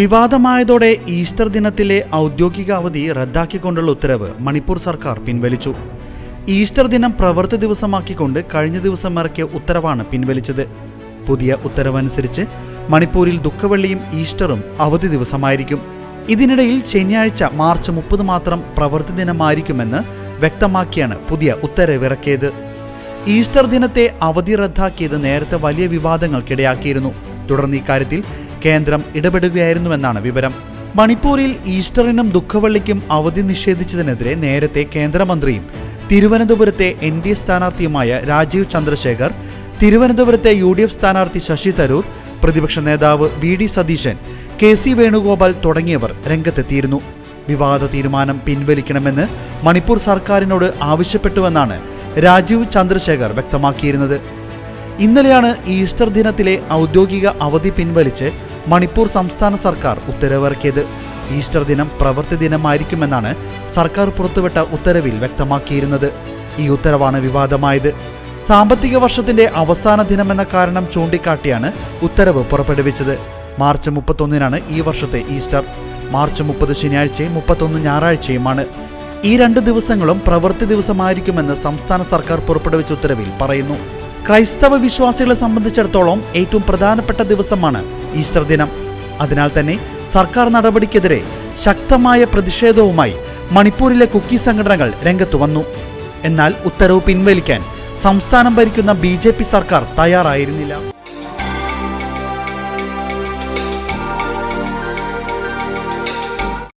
വിവാദമായതോടെ ഈസ്റ്റർ ദിനത്തിലെ ഔദ്യോഗിക അവധി റദ്ദാക്കിക്കൊണ്ടുള്ള ഉത്തരവ് മണിപ്പൂർ സർക്കാർ പിൻവലിച്ചു. ഈസ്റ്റർ ദിനം പ്രവൃത്തി ദിവസമാക്കിക്കൊണ്ട് കഴിഞ്ഞ ദിവസം ഇറക്കിയ ഉത്തരവാണ് പിൻവലിച്ചത്. പുതിയ ഉത്തരവനുസരിച്ച് മണിപ്പൂരിൽ ദുഃഖവെള്ളിയും ഈസ്റ്ററും അവധി ദിവസമായിരിക്കും. ഇതിനിടയിൽ ശനിയാഴ്ച മാർച്ച് മുപ്പത് മാത്രം പ്രവൃത്തി ദിനമായിരിക്കുമെന്ന് വ്യക്തമാക്കിയാണ് പുതിയ ഉത്തരവിറക്കിയത്. ഈസ്റ്റർ ദിനത്തെ അവധി റദ്ദാക്കിയത് നേരത്തെ വലിയ വിവാദങ്ങൾക്കിടയാക്കിയിരുന്നു. തുടർന്ന് ഇക്കാര്യത്തിൽ കേന്ദ്രം ഇടപെടുകയായിരുന്നുവെന്നാണ് വിവരം. മണിപ്പൂരിൽ ഈസ്റ്ററിനും ദുഃഖവള്ളിക്കും അവധി നിഷേധിച്ചതിനെതിരെ നേരത്തെ കേന്ദ്രമന്ത്രിയും തിരുവനന്തപുരത്തെ എൻ ഡി എ സ്ഥാനാർത്ഥിയുമായ രാജീവ് ചന്ദ്രശേഖർ തിരുവനന്തപുരത്തെ യു ഡി എഫ് സ്ഥാനാർത്ഥി ശശി തരൂർ പ്രതിപക്ഷ നേതാവ് V D Satheesan K C Venugopal തുടങ്ങിയവർ രംഗത്തെത്തിയിരുന്നു. വിവാദ തീരുമാനം പിൻവലിക്കണമെന്ന് മണിപ്പൂർ സർക്കാരിനോട് ആവശ്യപ്പെട്ടുവെന്നാണ് രാജീവ് ചന്ദ്രശേഖർ വ്യക്തമാക്കിയിരുന്നത്. ഇന്നലെയാണ് ഈസ്റ്റർ ദിനത്തിലെ ഔദ്യോഗിക അവധി പിൻവലിച്ച് മണിപ്പൂർ സംസ്ഥാന സർക്കാർ ഉത്തരവിറക്കിയത്. ഈസ്റ്റർ ദിനം പ്രവൃത്തി ദിനമായിരിക്കുമെന്നാണ് സർക്കാർ പുറത്തുവിട്ട ഉത്തരവിൽ വ്യക്തമാക്കിയിരുന്നത്. ഈ ഉത്തരവാണ് വിവാദമായത്. സാമ്പത്തിക വർഷത്തിന്റെ അവസാന ദിനമെന്ന കാരണം ചൂണ്ടിക്കാട്ടിയാണ് ഉത്തരവ് പുറപ്പെടുവിച്ചത്. മാർച്ച് മുപ്പത്തൊന്നിനാണ് ഈ വർഷത്തെ ഈസ്റ്റർ. മാർച്ച് മുപ്പത് ശനിയാഴ്ചയും മുപ്പത്തൊന്ന് ഞായറാഴ്ചയുമാണ്. ഈ രണ്ട് ദിവസങ്ങളും പ്രവൃത്തി ദിവസമായിരിക്കുമെന്ന് സംസ്ഥാന സർക്കാർ പുറപ്പെടുവിച്ച ഉത്തരവിൽ പറയുന്നു. ക്രൈസ്തവ വിശ്വാസികളെ സംബന്ധിച്ചിടത്തോളം ഏറ്റവും പ്രധാനപ്പെട്ട ദിവസമാണ് ഈസ്റ്റർ ദിനം. അതിനാൽ തന്നെ സർക്കാർ നടപടിക്കെതിരെ ശക്തമായ പ്രതിഷേധവുമായി മണിപ്പൂരിലെ കുക്കി സംഘടനകൾ രംഗത്തു വന്നു. എന്നാൽ ഉത്തരവ് പിൻവലിക്കാൻ സംസ്ഥാനം ഭരിക്കുന്ന ബി സർക്കാർ തയ്യാറായിരുന്നില്ല.